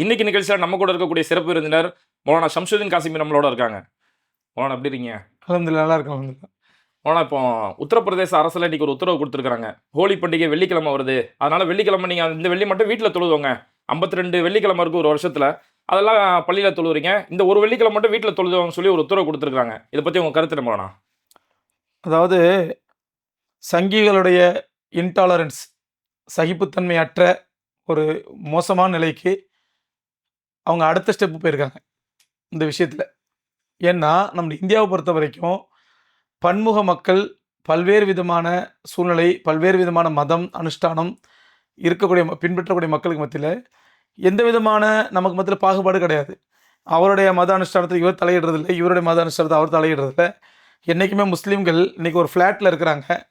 இன்னைக்கு நிகழ்ச்சியில் நம்ம கூட இருக்கக்கூடிய சிறப்பு விருந்தினர் மௌலானா ஷம்சுதீன் காசிமி நம்மளோட இருக்காங்க. மௌலானா எப்படி இருக்கீங்க? அலமதுல்லா நல்லா இருக்கும் மௌலானா இப்போ உத்தரப்பிரதேச அரசுல இன்னைக்கு ஒரு உத்தரவு கொடுத்துருக்காங்க ஹோலி பண்டிகை வெள்ளிக்கிழமை வருது. அதனால வெள்ளிக்கிழமை நீங்க இந்த வெள்ளி மட்டும் வீட்டில் தொழுதுவோங்க ஐம்பத்தி ரெண்டு வெள்ளிக்கிழமை இருக்கு ஒரு வருஷத்துல. அதெல்லாம் பள்ளியில தொழுவுறீங்க. இந்த ஒரு வெள்ளிக்கிழமை மட்டும் வீட்டில் தொழுதுவாங்க சொல்லி ஒரு உத்தரவு கொடுத்துருக்காங்க இதை பத்தி உங்க கருத்து மௌலானா? அதாவது சங்கிகளுடைய இன்டாலரன்ஸ் சகிப்புத்தன்மையற்ற ஒரு மோசமான நிலைக்கு அவங்க அடுத்த ஸ்டெப்பு போயிருக்காங்க இந்த விஷயத்தில். ஏன்னா நம்ம இந்தியாவை பொறுத்த வரைக்கும் பன்முக மக்கள் பல்வேறு விதமான சூழ்நிலை பல்வேறு விதமான மதம் அனுஷ்டானம் இருக்கக்கூடிய ம- பின்பற்றக்கூடிய மக்களுக்கு மத்தியில் எந்த விதமான நமக்கு மத்தியில் பாகுபாடு கிடையாது. அவருடைய மத அனுஷ்டானத்தில் இவர் தலையிடுறதில்லை இவருடைய மத அனுஷ்டானத்தை அவர் தலையிடுறதில்ல. என்றைக்குமே முஸ்லீம்கள் இன்றைக்கி ஒரு ஃப்ளாட்டில் இருக்கிறாங்க.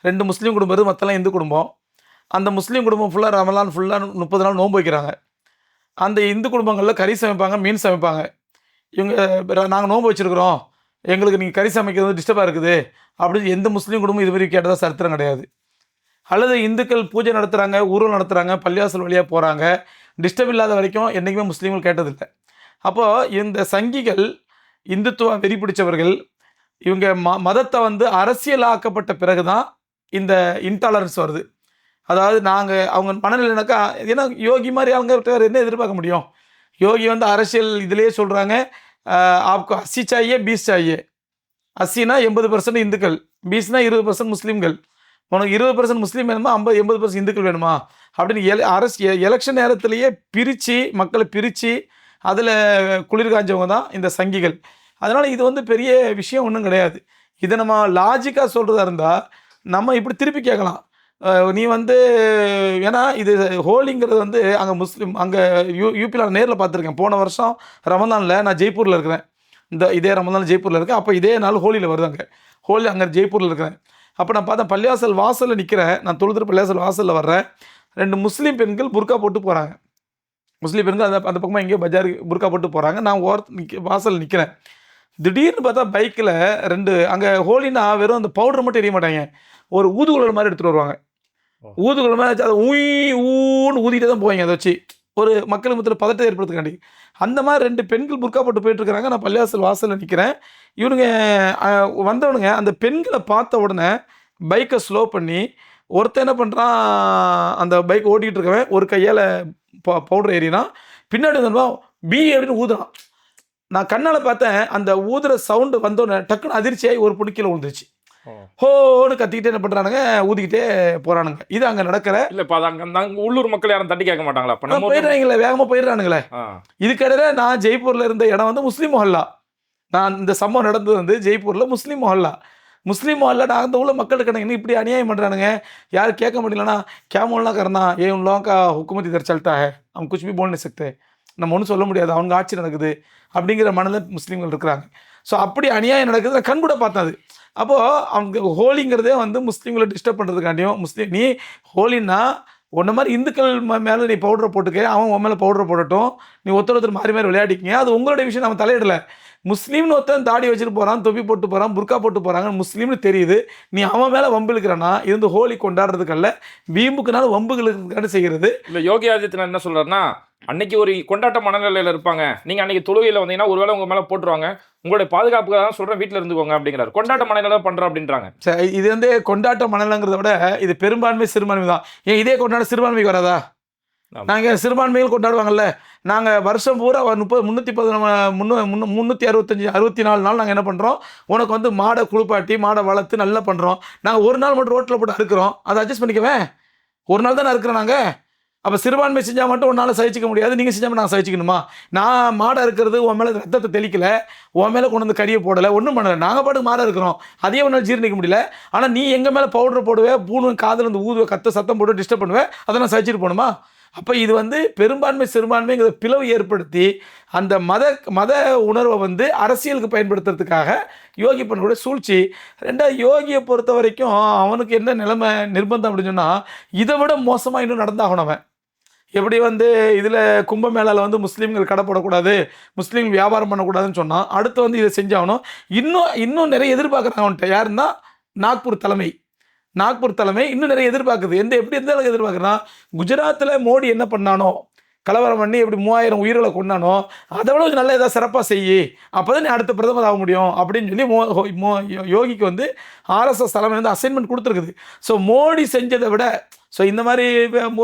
ரெண்டு முஸ்லீம் குடும்பம் இருக்குது மற்றெல்லாம் இந்து குடும்பம். அந்த முஸ்லீம் குடும்பம் ஃபுல்லாக ரமலான் ஃபுல்லாக முப்பது நாள் நோன்பு வைக்கிறாங்க. அந்த இந்து குடும்பங்களில் கறி சமைப்பாங்க மீன் சமைப்பாங்க. இவங்க நாங்கள் நோன்பு வச்சுருக்குறோம். எங்களுக்கு நீங்கள் கறி சமைக்கிறது டிஸ்டர்பாக இருக்குது. அப்படின்னு எந்த முஸ்லீம் குடும்பம் இது வரைக்கும் கேட்டதாக சரித்திரம் கிடையாது. அல்லது இந்துக்கள் பூஜை நடத்துகிறாங்க ஊர்வலம் நடத்துகிறாங்க பள்ளிவாசல் வழியாக போகிறாங்க டிஸ்டர்ப் இல்லாத வரைக்கும் என்றைக்குமே முஸ்லீம்கள் கேட்டதில்லை. அப்போது இந்த சங்கிகள் இந்துத்துவம் வெறி பிடிச்சவர்கள் இவங்க ம மதத்தை வந்து அரசியலாக்கப்பட்ட பிறகு தான் இந்த இன்டாலரன்ஸ் வருது. அதாவது நாங்கள் அவங்க மனநிலைனாக்கா ஏன்னா யோகி மாதிரி அவங்க வேறு என்ன எதிர்பார்க்க முடியும்? யோகி வந்து அரசியல் இதிலேயே சொல்கிறாங்க ஆப்கோ அஸ்ஸி சாயே பீஸ் சாயே அஸ்ஸினா எண்பது பர்சன்ட் இந்துக்கள். பீஸ்னா இருபது பர்சன்ட் முஸ்லீம்கள். உனக்கு இருபது பர்சன்ட் முஸ்லீம் வேணுமா? ஐம்பது எண்பது பர்சன்ட் இந்துக்கள் வேணுமா? அப்படின்னு எல அரசு எலெக்ஷன் நேரத்திலேயே பிரித்து மக்களை பிரித்து அதில் குளிர் காஞ்சவங்க தான் இந்த சங்கிகள். அதனால் இது வந்து பெரிய விஷயம் ஒன்றும் கிடையாது. இதை நம்ம லாஜிக்காக சொல்கிறதா இருந்தால் நம்ம இப்படி திருப்பி கேட்கலாம். நீ வந்து ஏன்னா இது ஹோலிங்கிறது வந்து அங்கே முஸ்லீம் அங்கே யூ யூபியில் நான் நேரில் பார்த்துருக்கேன். போன வருஷம் ரமதானில் நான் ஜெய்ப்பூரில் இருக்கிறேன். இந்த இதே ரமதான் ஜெய்ப்பூரில் இருக்கேன். அப்போ இதே நாள் ஹோலியில் வருது அங்கே. ஹோலி அங்கே ஜெய்ப்பூரில் இருக்கிறேன். அப்போ நான் பார்த்தேன் பள்ளியாசல் வாசலில் நிற்கிறேன் நான் தொழுதுற பள்ளியாசல் வாசலில் வர்றேன். ரெண்டு முஸ்லீம் பெண்கள் புர்கா போட்டு போகிறாங்க முஸ்லீம் பெண்கள் அந்த அந்த பக்கமாக எங்கேயோ பஜார் புர்கா போட்டு போகிறாங்க நான் ஓர நிற்க வாசலில் நிற்கிறேன் திடீர்னு பார்த்தா பைக்கில் ரெண்டு அங்கே ஹோலினா வெறும் அந்த பவுடர் மட்டும் எரிய மாட்டாங்க. ஒரு ஊதுகுழல் மாதிரி எடுத்துகிட்டு வருவாங்க. ஓ. ஊதுகுழல் மாதிரி அதை ஊய் ஊன்னு ஊதிட்டே தான் போவாங்க. அதை வச்சு ஒரு மக்கள் மத்தியில் பதட்டத்தை ஏற்படுத்துக்காண்டி அந்த மாதிரி ரெண்டு பெண்கள் புர்க்கா போட்டு போயிட்டுருக்கிறாங்க நான் பள்ளிவாசல் வாசலில் நிற்கிறேன் இவனுங்க வந்தவனுங்க அந்த பெண்களை பார்த்த உடனே பைக்கை ஸ்லோ பண்ணி ஒருத்தன் என்ன பண்ணுறான் அந்த பைக் ஓட்டிகிட்டு இருக்கவன் ஒரு கையால் பவுடர் ஏறினா பின்னாடி வந்து பி அப்படின்னு ஊதுறான். நான் கண்ணால் பார்த்தேன். அந்த ஊதுற சவுண்டு வந்தோடனே டக்குன்னு அதிர்ச்சியாகி ஒரு பொண்ணு கீழே விழுந்துருச்சு. ஹோன்னு கத்திக்கிட்டு என்ன பண்ணுறானுங்க ஊதிக்கிட்டே போகிறானுங்க இது அங்கே நடக்கிற இல்லை இப்போ அது அங்கே உள்ளூர் மக்கள் யாரும் தட்டி கேட்க மாட்டாங்களா? அப்போ போயிடுறாங்களே வேகமாக போயிடுறானுங்களே. இதுக்கடையில் நான் ஜெய்ப்பூரில் இருந்த இடம் வந்து முஸ்லீம் மொஹல்லா. நான் இந்த சம்பவம் நடந்தது வந்து ஜெய்ப்பூரில் முஸ்லீம் மொஹல்லா. முஸ்லீம் அல்ல நான் அந்த உள்ள மக்கள் கணக்கு இப்படி அநியாயம் பண்ணுறானுங்க யாரும் கேட்க முடியலன்னா கேமோலாம் கறனா ஏ உள்ளவங்க ஹுக்குமதி தரிச்சல்ட்டாக அவன் குச்பி போல்னு சக்து நம்ம ஒன்றும் சொல்ல முடியாது அவங்க ஆட்சி நடக்குது. அப்படிங்கிற மனதில் முஸ்லீம்கள் இருக்கிறாங்க. ஸோ அப்படி அநியாயம் நடக்குது நான் கண்கூட பார்த்தேன் அது. அப்போது அவங்க ஹோலிங்கிறதே வந்து முஸ்லீம்களை டிஸ்டர்ப் பண்ணுறதுக்காண்டியும் முஸ்லீம் நீ ஹோலின்னா உன்ன மாதிரி இந்துக்கள் மேலே நீ பவுடரை போட்டுக்க அவன் உன் மேலே பவுடரை போடட்டும். நீ ஒருத்தர் ஒருத்தர் மாறி மாறி விளையாடிக்கிங்க. அது உங்களுடைய விஷயம் நம்ம தலையிடலை. முஸ்லீம்னு ஒருத்தன் தாடி வச்சுட்டு போகிறான் தொப்பி போட்டு போகிறான் புர்கா போட்டு போகிறாங்க முஸ்லீம்னு தெரியுது. நீ அவன் மேலே வம்பு இழுக்கிறனா இருந்து ஹோலி கொண்டாடுறதுக்கல்ல வீம்புக்குனால வம்புகளுக்கு செய்கிறது இல்லை யோகி ஆதித்யநாத் என்ன சொல்றாருன்னா அன்னைக்கு ஒரு கொண்டாட்ட மனநிலையில இருப்பாங்க. நீங்க அன்னைக்கு தொழுகையில வந்தீங்கன்னா ஒருவேளை உங்க மேல போட்டுருவாங்க. உங்களுடைய பாதுகாப்புக்காக தான் சொல்றேன் வீட்டுல இருந்துக்கோங்க அப்படிங்கிறாரு. கொண்டாட்ட மனநிலை பண்றோம் அப்படின்றாங்க. சரி, இது வந்து கொண்டாட்ட மனநலங்கிறத விட இது பெரும்பான்மை சிறுபான்மை தான். ஏன் இதே கொண்டாட சிறுபான்மைக்கு வராதா. நாங்கள் சிறுபான்மைகள் கொண்டாடுவாங்கல்ல. நாங்கள் வருஷம் பூரா முப்பது முந்நூற்றி பதினொன்று முன்னூ முன்னூ முந்நூற்றி அறுபத்தஞ்சி அறுபத்தி நாலு நாள் நாங்கள் என்ன பண்ணுறோம் உனக்கு வந்து மாடை குளிப்பாட்டி மாடை வளர்த்து நல்லா பண்ணுறோம் நாங்கள் ஒரு நாள் மட்டும் ரோட்டில் போட்டு அறுக்கிறோம். அதை அட்ஜஸ்ட் பண்ணிக்கவே? ஒரு நாள் தானே இருக்கிறோம் நாங்கள் அப்போ சிறுபான்மை செஞ்சால் மட்டும் உன்னால் சகிச்சிக்க முடியாது நீங்கள் செஞ்சால் நான் சகிச்சிக்கணுமா? நான் மாடை இருக்கிறது உன் மேலே ரத்தத்தை தெளிக்கல உன் மேலே கொண்டு வந்து கறியை போடலை ஒன்றும் பண்ணலை. நாங்கள் பாட்டுக்கு மாடை இருக்கிறோம். அதையே உன்னால் ஜீரணிக்க முடியல. ஆனால் நீ எங்கள் மேலே பவுடர் போடுவே பூணு காதில் இருந்து ஊதுவ கத்த சத்தம் போட்டு டிஸ்டர்ப் பண்ணுவேன் அதை நான் சகிச்சிட்டு போகணுமா? அப்போ இது வந்து பெரும்பான்மை சிறுபான்மைங்கிற பிளவு ஏற்படுத்தி அந்த மத மத உணர்வை வந்து அரசியலுக்கு பயன்படுத்துறதுக்காக யோகி பண்ணக்கூடிய சூழ்ச்சி. ரெண்டாவது யோகியை பொறுத்த வரைக்கும் அவனுக்கு என்ன நிலைமை நிர்பந்தம் அப்படின்னு சொன்னால் இதை விட மோசமாக இன்னும் நடந்தாகணும் அவன். எப்படி வந்து இதில் கும்பமேளாவில் வந்து முஸ்லீம்கள் கடை போடக்கூடாது வியாபாரம் பண்ணக்கூடாதுன்னு சொன்னால் அடுத்து வந்து இதை செஞ்சாகணும். இன்னும் இன்னும் நிறைய எதிர்பார்க்குறாங்க அவன்கிட்ட யாருன்னா நாக்பூர் தலைமை. நாக்பூர் தலைமை இன்னும் நிறைய எதிர்பார்க்குது. எந்த எப்படி எந்த அளவுக்கு எதிர்பார்க்குறா குஜராத்தில் மோடி என்ன பண்ணானோ கலவரம் பண்ணி எப்படி மூவாயிரம் உயிர்களை கொண்டானோ அதை விட கொஞ்சம் நல்லா ஏதாவது சிறப்பாக செய்யி அப்போ தான் நீ அடுத்த பிரதமர் ஆக முடியும் அப்படின்னு சொல்லி மோ ஹோ- மோ யோகிக்கு வந்து ஆர்எஸ்எஸ் தலைமை வந்து அசைன்மெண்ட் கொடுத்துருக்குது. ஸோ மோடி செஞ்சதை விட ஸோ இந்த மாதிரி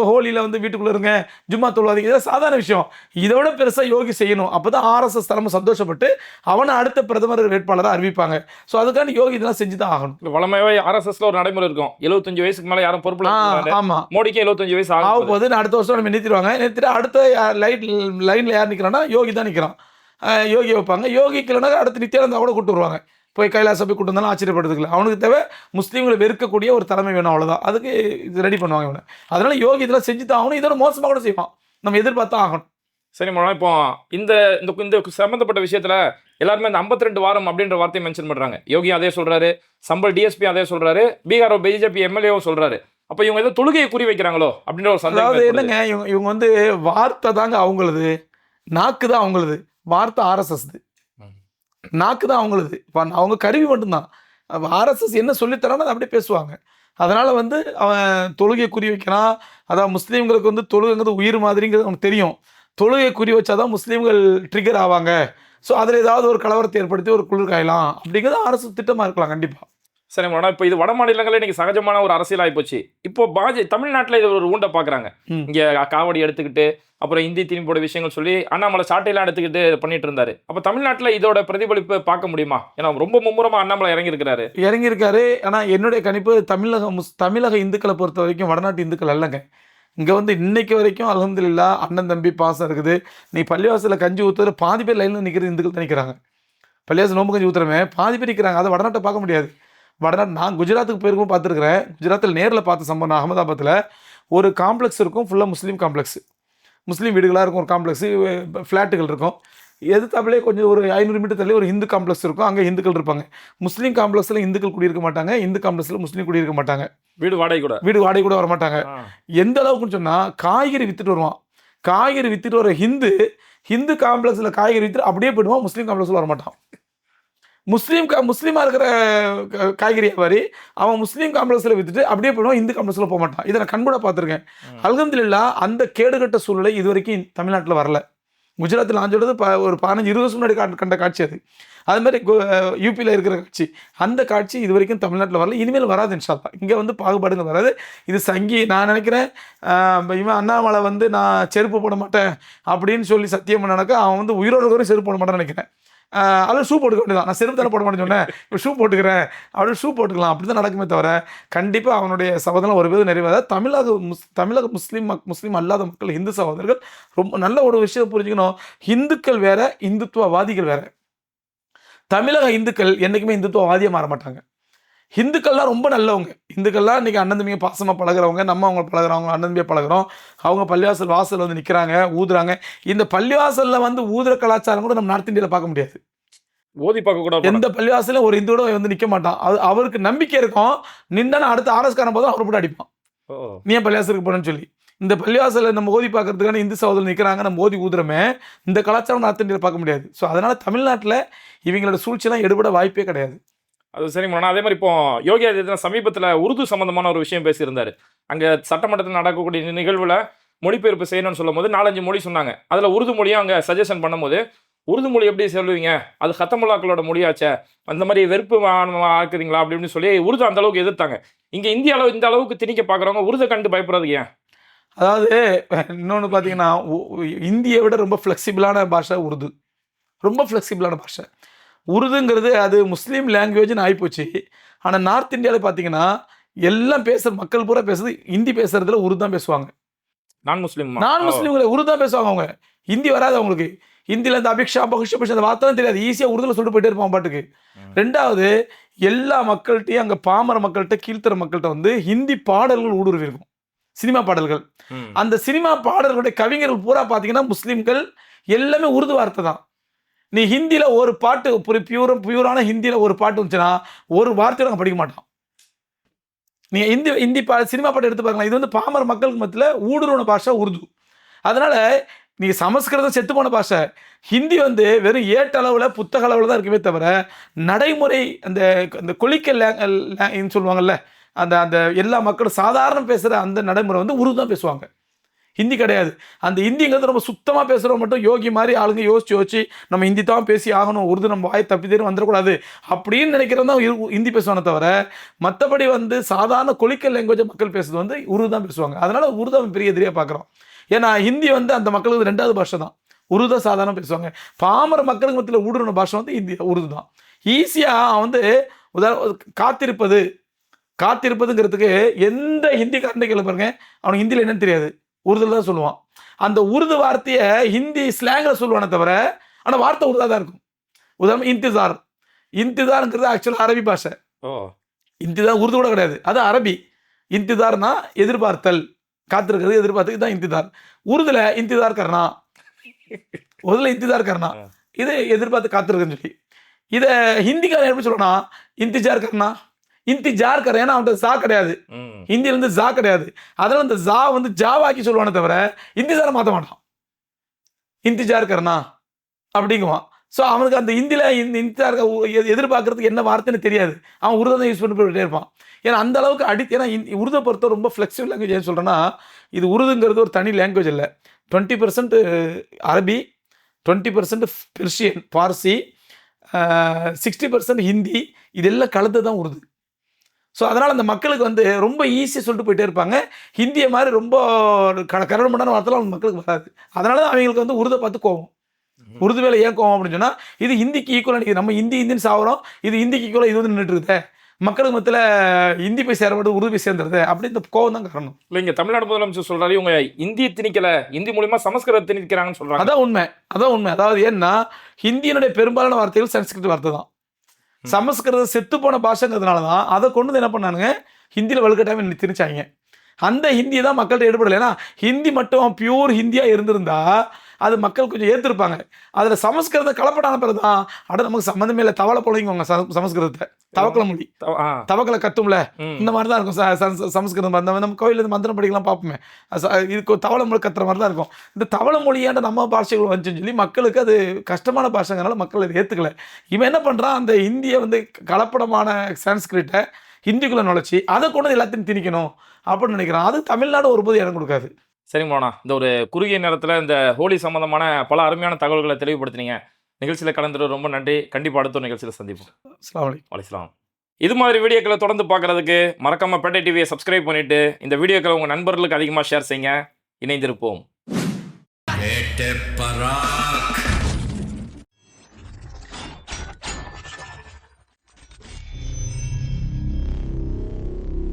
ஹோலியில் வந்து வீட்டுக்குள்ளே இருங்க ஜும்மா தொழுவாதீங்க. இதெல்லாம் சாதாரண விஷயம். இதை விட பெருசாக யோகி செய்யணும். அப்போ தான் ஆர்எஸ்எஸ் தலைமை சந்தோஷப்பட்டு அவனை அடுத்த பிரதமர் வேட்பாளராக அறிவிப்பாங்க. ஸோ அதுக்காண்டி யோகி இதெல்லாம் செஞ்சு தான் ஆகணும். இல்ல, வழமையாவே ஆர்எஸ்எஸ்ல ஒரு நடைமுறை இருக்கும். 75 வயசுக்கு மேல யாரும் மாட்டாங்க. ஆமாம் மோடிக்கு 75 வயசு ஆக ஆகும் போது. அடுத்த வருஷம் நம்ம நிறுத்திடுவாங்க நிறுத்திட்டு அடுத்த லைட் லைனில் யார் நிற்கிறான்னா யோகி தான் நிற்கிறான் யோகி வைப்பாங்க. யோகிக்கு இல்லைனா அடுத்து நித்யானந்தா கூட கூட்டு வருவாங்க. போய் கைலாச போய் கூட்டு வந்தாலும் ஆச்சரியப்படுறதுக்கு அவனுக்கு தேவை முஸ்லீம்களை வெறுக்கக்கூடிய ஒரு தலைமை வேணும் அவ்வளோதான் அதுக்கு இது ரெடி பண்ணுவாங்க இவனை. அதனால யோகி இதெல்லாம் செஞ்சு தான் ஆகணும் இதோட மோசமாக கூட செய்வான். நம்ம எதிர்பார்த்தா ஆகணும். சரி மோனா இப்போ இந்த இந்த இந்த சம்பந்தப்பட்ட விஷயத்துல எல்லாருமே இந்த 52 வாரம் அப்படின்ற வார்த்தையை மென்ஷன் பண்றாங்க. யோகி அதே சொல்றாரு. சம்பல் டிஎஸ்பி அதே சொல்றாரு. பீகார் பிஜேபி எம்எல்ஏவும் சொல்றாரு. அப்ப இவங்க ஏதோ தொழுகையை குறி வைக்கிறாங்களோ அப்படின்ற ஒரு சந்தேகம். என்னங்க இவங்க இவங்க வந்து வார்த்தை தாங்க அவங்களது. நாக்கு தான் அவங்களது. வார்த்தை ஆர்எஸ்எஸ்து. நாக்கு தான் அவங்களது. இப்போ அவங்க கருவி மட்டும்தான். ஆர்எஸ்எஸ் என்ன சொல்லித்தரானோ அதை அப்படியே பேசுவாங்க. அதனால் வந்து அவன் தொழுகையை குறி வைக்கிறான். அதான் முஸ்லீம்களுக்கு வந்து தொழுகைங்கிறது உயிர் மாதிரிங்கிறது அவனுக்கு தெரியும். தொழுகையை குறி வச்சாதான் முஸ்லீம்கள் ட்ரிகர் ஆவாங்க. ஸோ அதில் ஏதாவது ஒரு கலவரத்தை ஏற்படுத்தி ஒரு குளிர் காயலாம். அப்படிங்கிறது அரசு திட்டமாக இருக்கலாம் கண்டிப்பாக சரி மோனா இப்போ இது வட மாநிலங்களே இன்னைக்கு சகஜமான ஒரு அரசியல் ஆயிப்போச்சு இப்போ பாஜ தமிழ்நாட்டுல இது ஒரு ஊண்ட பாக்குறாங்க. ம். இங்க காவடி எடுத்துக்கிட்டு அப்புறம் இந்தி திணிப்போட விஷயங்கள் சொல்லி அண்ணாமலை சாட்டையெல்லாம் எடுத்துக்கிட்டு பண்ணிட்டு இருந்தாரு. அப்ப தமிழ்நாட்டுல இதோட பிரதிபலிப்பு பார்க்க முடியுமா? ஏன்னா ரொம்ப மும்முரமா அண்ணாமலை இறங்கி இருக்கிறாரு இறங்கியிருக்காரு. ஆனால் என்னுடைய கணிப்பு தமிழக முஸ் தமிழக இந்துக்களை பொறுத்த வரைக்கும் வடநாட்டு இந்துக்கள் அல்லங்க. இங்கே வந்து இன்னைக்கு வரைக்கும் அல்ஹம்துலில்லாஹ் அண்ணன் தம்பி பாசம் இருக்குது. நீ பள்ளிவாசலில் கஞ்சி ஊற்றுற பாதி பேர் லைனில் நிற்கிற இந்துக்கள் தான் நிற்கிறாங்க பள்ளிவாசல் நோம்பு கஞ்சி ஊற்றுறமே பாதி பேர் நிற்கிறாங்க அதை வடநாட்டை பார்க்க முடியாது. வடநாட்டு நான் குஜராத்துக்கு போயிருக்கும் பார்த்துருக்குறேன். குஜராத்தில் நேரில் பார்த்த சம்பவம் நான் அகமதாபாத்தில் ஒரு காம்ப்ளெக்ஸ் இருக்கும் ஃபுல்லாக முஸ்லீம் காம்ப்ளெக்ஸ் முஸ்லீம் வீடுகளாக இருக்கும் ஒரு காம்ப்ளெக்ஸு ஃப்ளாட்டுகள் இருக்கும். எதிர்த்தாப்புலேயே கொஞ்சம் ஒரு ஐநூறு மீட்டர் தள்ளி ஒரு ஹிந்து காம்ப்ளெக்ஸ் இருக்கும். அங்கே இந்துக்கள் இருப்பாங்க. முஸ்லீம் காம்ப்ளெக்ஸில் இந்துக்கள் குடியிருக்க மாட்டாங்க. இந்து காம்ப்ளெக்ஸில் முஸ்லீம் குடியிருக்க மாட்டாங்க. வீடு வாடகை கூட? வீடு வாடகை கூட வர மாட்டாங்க. எந்த அளவுக்குன்னு சொன்னால் காய்கறி வித்துட்டு வருவான். காய்கறி வித்துட்டு வர ஹிந்து ஹிந்து காம்ப்ளெக்ஸில் காய்கறி வித்துட்டு அப்படியே போயிடுவான். முஸ்லீம் காம்ப்ளெக்ஸில் வர மாட்டான். முஸ்லீம் கா முஸ்லீமாக இருக்கிற காய்கறி வியாபாரி அவன் முஸ்லீம் காம்ப்ளெக்ஸில் வித்துட்டு அப்படியே போயிடுவான் இந்து காம்ப்ளெக்ஸில் போக மாட்டான். இதை நான் கண்கூட பார்த்துருக்கேன். ம். அல்ஹம்துலில்லா அந்த கேடுகட்ட சூழ்நிலை இது வரைக்கும் தமிழ்நாட்டில் வரல. குஜராத்தில் நான் சொல்றது ப ஒரு பதினஞ்சு இருபது வருஷம் முன்னாடி கண்ட- காட்சி அது. அது மாதிரி யூபியில் இருக்கிற காட்சி. அந்த காட்சி இது வரைக்கும் தமிழ்நாட்டில் வரல. இனிமேல் வராது இன்ஷால்லா இங்கே வந்து பாகுபாடுங்க வராது. இது சங்கி நான் நினைக்கிறேன் இவன் அண்ணாமலை வந்து நான் செருப்பு போட மாட்டேன் அப்படின்னு சொல்லி சத்தியம் பண்ணனாக்கா அவன் வந்து உயிரோட செருப்பு போட மாட்டேன்னு நினைக்கிறேன். அதில் ஷூ போட்டுக்க வேண்டியதான் நான் செருப்பு தானே போட மாட்டேன்னு சொன்னேன். இப்போ ஷூ போட்டுக்கிறேன். அப்படின்னு ஷூ போட்டுக்கலாம். அப்படி தான் நடக்குமே தவிர கண்டிப்பாக அவனுடைய சகோதரம் ஒரு பேர் நிறைவேற. தமிழக முஸ் தமிழக முஸ்லீம் மக் முஸ்லீம் அல்லாத மக்கள் இந்து சகோதரர்கள் ரொம்ப நல்ல ஒரு விஷயம் புரிஞ்சுக்கணும். இந்துக்கள் வேற இந்துத்துவவாதிகள் வேற. தமிழக இந்துக்கள் என்றைக்குமே இந்துத்துவவாதியாக மாற மாட்டாங்க. இந்துக்கள்லாம் ரொம்ப நல்லவங்க. இந்துக்கள்லாம் இன்றைக்கி அண்ணன் தம்பிங்க பாசமாக பழகுறவங்க நம்ம அவங்க பழகுறவங்க அண்ணன் தம்பியை பழகுறோம். அவங்க பள்ளிவாசல் வாசல் வந்து நிற்கிறாங்க ஊதுறாங்க. இந்த பள்ளிவாசலில் வந்து ஊதுற கலாச்சாரம் கூட நம்ம நார்த் இந்தியாவில் பார்க்க முடியாது. ஓதி பார்க்க கூட எந்த பள்ளிவாசலும் ஒரு இந்துவோட வந்து நிற்க மாட்டான். அது அவருக்கு நம்பிக்கை இருக்கும். நின்னா அடுத்த ஆர்எஸ்காரன் போதும் அவர் போட்டு அடிப்பான். நீ ஏன் பள்ளிவாசலுக்கு போனேன்னு சொல்லி. இந்த பள்ளிவாசலில் நம்ம ஓதி பார்க்கறதுக்கான இந்து சகோதரர் நிற்கிறாங்க நம்ம ஓதி ஊதுறமே இந்த கலாச்சாரம் நார்த் இந்தியாவில் பார்க்க முடியாது. ஸோ அதனால தமிழ்நாட்டில் இவங்களோட சூழ்ச்சியெல்லாம் எடுபட வாய்ப்பே கிடையாது. அது சரி மோனா. அதே மாதிரி இப்போ யோகி ஆதித்யநாத் சமீபத்தில் உருது சம்பந்தமான ஒரு விஷயம் பேசியிருந்தார். அங்கே சட்டமன்றத்தில் நடக்கக்கூடிய நிகழ்வில் மொழிபெயர்ப்பு செய்யணும்னு சொல்லும்போது நாலஞ்சு மொழி சொன்னாங்க. அதில் உருது மொழியும் அங்கே சஜஷன் பண்ணும்போது உருது மொழி எப்படி சொல்லுவீங்க? அது ஹத்தமுல்லாக்களோட மொழியாச்சே. அந்த மாதிரி வெறுப்பு ஆக்குறீங்களா அப்படின்னு சொல்லி உருது அந்த அளவுக்கு எதிர்த்தாங்க. இங்கே இந்தியாவில் இந்த அளவுக்கு திணிக்க பார்க்குறவங்க உருதை கண்டு பயப்படுறது ஏன்? அதாவது இன்னொன்று பார்த்தீங்கன்னா இந்தியை விட ரொம்ப ஃப்ளெக்சிபிளான பாஷை உருது. ரொம்ப ஃப்ளெக்சிபிளான பாஷை. உருதுங்கிறது அது முஸ்லீம் லாங்குவேஜ்னு ஆகிப்போச்சு ஆனால் நார்த் இந்தியாவில் பார்த்தீங்கன்னா எல்லாம் பேசுகிற மக்கள் பூரா பேசுறது ஹிந்தி பேசுறதுல உருது தான் பேசுவாங்க. நான் முஸ்லீம் நான் முஸ்லீம்களை உருது தான் பேசுவாங்க அவங்க. ஹிந்தி வராது அவங்களுக்கு. ஹிந்தியில் இந்த அபிக்ஷா பகுஷ அந்த வார்த்தை தெரியாது. ஈஸியாக உருதுல சொல்லிட்டு போயிட்டே இருப்பான் பாட்டுக்கு. ரெண்டாவது எல்லா மக்கள்கிட்டையும் அங்கே பாமர மக்கள்கிட்ட கீழ்த்தர மக்கள்கிட்ட வந்து ஹிந்தி பாடல்கள் ஊடுருவி இருக்கும் சினிமா பாடல்கள். அந்த சினிமா பாடல்களுடைய கவிஞர்கள் பூரா பார்த்தீங்கன்னா முஸ்லீம்கள் எல்லாமே உருது வார்த்தை தான். நீ ஹிந்தியில் ஒரு பாட்டு ஒரு பியூர் பியூரான ஹிந்தியில் ஒரு பாட்டு வந்துச்சுன்னா ஒரு வார்த்தை நாங்கள் படிக்க மாட்டோம் நீங்கள் ஹிந்தி ஹிந்தி பா சினிமா பாட்டு எடுத்து பாருங்களேன். இது வந்து பாமர மக்களுக்கு மத்தியில் ஊடுருவன பாஷை உருது. அதனால் நீங்கள் சமஸ்கிருதம் செத்து போன பாஷை. ஹிந்தி வந்து வெறும் ஏட்டு அளவில் புத்தக அளவில் தான் இருக்குமே தவிர நடைமுறை அந்த அந்த கொலிக்கல் லேங் சொல்லுவாங்கல்ல அந்த அந்த எல்லா மக்களும் சாதாரண பேசுகிற அந்த நடைமுறை வந்து உருது தான் பேசுவாங்க. ஹிந்தி கிடையாது. அந்த ஹிந்திங்கிறது ரொம்ப சுத்தமாக பேசுகிறவங்க மட்டும் யோகி மாதிரி ஆளுங்க யோசிச்சு யோசிச்சு நம்ம ஹிந்தி தான் பேசி ஆகணும். உருது நம்ம வாய் தப்பி தேர்வு வந்துடக்கூடாது. அப்படின்னு நினைக்கிறவங்க தான் ஹிந்தி பேசுவானே தவிர மற்றபடி வந்து சாதாரண கொலிக்கல் லாங்குவேஜை மக்கள் பேசுறது வந்து உருது தான் பேசுவாங்க. அதனால் உருது அவன் பெரிய எதிரியாக பார்க்குறோம் ஏன்னா ஹிந்தி வந்து அந்த மக்களுக்கு ரெண்டாவது பாஷை தான். உருது தான் சாதாரண பேசுவாங்க. பாமர மக்களுக்கு மத்தியில் ஊடுருவ பாஷை வந்து ஹிந்தி உருது தான். ஈஸியாக வந்து உதாரண காத்திருப்பது காத்திருப்பதுங்கிறதுக்கு எந்த ஹிந்தி கேள்வி பாருங்க. அவனுக்கு ஹிந்தியில் என்னன்னு தெரியாது. உருதுல தான் சொல்லுவான். அந்த உருது வார்த்தையை ஹிந்தி ஸ்லாங்கில் சொல்லுவானே தவிர ஆனால் வார்த்தை உருதாக தான் இருக்கும். உதாரணம் இன்திசார். இன்திசார்ங்கிறது ஆக்சுவலாக அரபி பாஷை. ஓ. இன்திதார் உருது கூட கிடையாது. அது அரபி. இன்திதார்னா எதிர்பார்த்தல். காத்திருக்கிறது எதிர்பார்த்து இதுதான் இன்திதார் உருதுல இன்திதார் கர்ணா உருதுல இன்திதார் கர்ணா. இது எதிர்பார்த்து காத்திருக்குன்னு சொல்லி. இதை ஹிந்திக்காரன் எப்படி சொல்லணும்னா இன்திஜார் கர்ணா இன்திஜார் கர் ஏன்னா அவன்கிட்ட சா கிடையாது. ம். ஹிந்தியில இருந்து ஜா கிடையாது. அதனால இந்த ஜா வந்து ஜாவாக்கி சொல்லுவானே தவிர இந்திஜாரை மாற்ற மாட்டான். இன்திஜார் கர்ணா அப்படிங்குவான். ஸோ அவனுக்கு அந்த ஹிந்தியில் இந்த இன்திஜார் எதிர்பார்க்கறதுக்கு என்ன வார்த்தைன்னு தெரியாது. அவன் உருதை தான் யூஸ் பண்ணி போயிட்டே இருப்பான். ஏன்னா அந்த அளவுக்கு அடி ஏன்னா இந்த உருதை பொறுத்த ரொம்ப ஃப்ளெக்சிபிள் லாங்குவேஜ் ஏன் சொல்கிறேன்னா இது உருதுங்கிறது ஒரு தனி லாங்குவேஜ் இல்லை. டுவெண்ட்டி பர்சன்ட் அரபி twenty percent Persian Parsi sixty percent Hindi இதெல்லாம் கலந்து தான் உருது. ஸோ அதனால் அந்த மக்களுக்கு வந்து ரொம்ப ஈஸியாக சொல்லிட்டு போயிட்டே இருப்பாங்க. ஹிந்தியை மாதிரி ரொம்ப க கரடுமுடான வார்த்தைலாம் அவங்க மக்களுக்கு வராது. அதனால தான் அவங்களுக்கு வந்து உருதை பார்த்து கோவம். உருது வேலை ஏன் கோவம் அப்படின்னு சொன்னால் இது ஹிந்திக்கு ஈக்குவலாக நிற்கிது நம்ம ஹிந்தி ஹிந்தின்னு சாவறோம். இது ஹிந்திக்கு ஈக்குவலாக இது வந்து நின்றுட்டு இருக்குதே மக்களுக்கு மத்தியில் ஹிந்தி போய் சேரப்பட்டு உருது போய் சேர்ந்துருது அப்படி இந்த கோவம் தான் காரணம். இல்ல இங்க தமிழ்நாடு முதலமைச்சர் சொல்றாரு இவங்க இந்திய திணிக்கல இந்தி மூலியமா சமஸ்கிருதம் திணிக்கிறாங்கன்னு சொல்றாங்க. அதான் உண்மை. அதான் உண்மை. அதாவது ஏன்னா ஹிந்தியினுடைய பெரும்பாலான வார்த்தைகள் சன்ஸ்கிருத் வார்த்தை தான். சமஸ்கிருதம் செத்து போன பாஷங்கிறதுனால தான் அதை கொண்டு வந்து என்ன பண்ணானுங்க? ஹிந்தியில் வலுக்கட்டாமல் திணிச்சாங்க. அந்த ஹிந்தி தான் மக்கள்கிட்ட ஈடுபடல ஏன்னா ஹிந்தி மட்டும் பியூர் ஹிந்தியாக இருந்திருந்தா அது மக்கள் கொஞ்சம் ஏற்றிருப்பாங்க அதில் சமஸ்கிருதம் கலப்படான பிறகு தான் அட நமக்கு சம்மந்தமே இல்லை தவளை பொழைங்குவாங்க சமஸ்கிருதத்தை. தவக்கல மொழி. தவக்கலை கத்தும்ல. இந்த மாதிரி தான் இருக்கும் சமஸ்கிருதம் அந்த நம்ம கோயிலில் மந்திரம் படிக்கலாம் பார்ப்போமே. இதுக்கு தவளை மொழி கத்துற மாதிரி தான் இருக்கும். இந்த தவளை மொழியாண்ட நம்ம பாஷைகள் வந்துச்சுன்னு சொல்லி மக்களுக்கு அது கஷ்டமான பாஷைங்கிறனால மக்கள் அதை ஏற்றுக்கல இவன் என்ன பண்ணுறான் அந்த இந்திய வந்து கலப்படமான சான்ஸ்கிரிட்டை ஹிந்திக்குள்ளே நுழைச்சி அதை கொண்டு எல்லாத்தையும் திணிக்கணும் அப்படின்னு நினைக்கிறான். அது தமிழ்நாடு ஒருபோது இடம் கொடுக்காது. சரிங்க மோனா. இந்த ஒரு குறுகிய நேரத்தில் இந்த ஹோலி சம்மந்தமான பல அருமையான தகவல்களை தெளிவுபடுத்தினீங்க. நிகழ்ச்சியில் கலந்துட்டு ரொம்ப நன்றி. கண்டிப்பாக அடுத்த நிகழ்ச்சியில் சந்திப்போம். வலைஸ்லாம் இது மாதிரி வீடியோக்களை தொடர்ந்து பார்க்குறதுக்கு மறக்காமல் பேட்டை டிவியை சப்ஸ்கிரைப் பண்ணிவிட்டு இந்த வீடியோக்களை உங்கள் நண்பர்களுக்கு அதிகமாக ஷேர் செய்யுங்க. இணைந்திருப்போம். பராக்.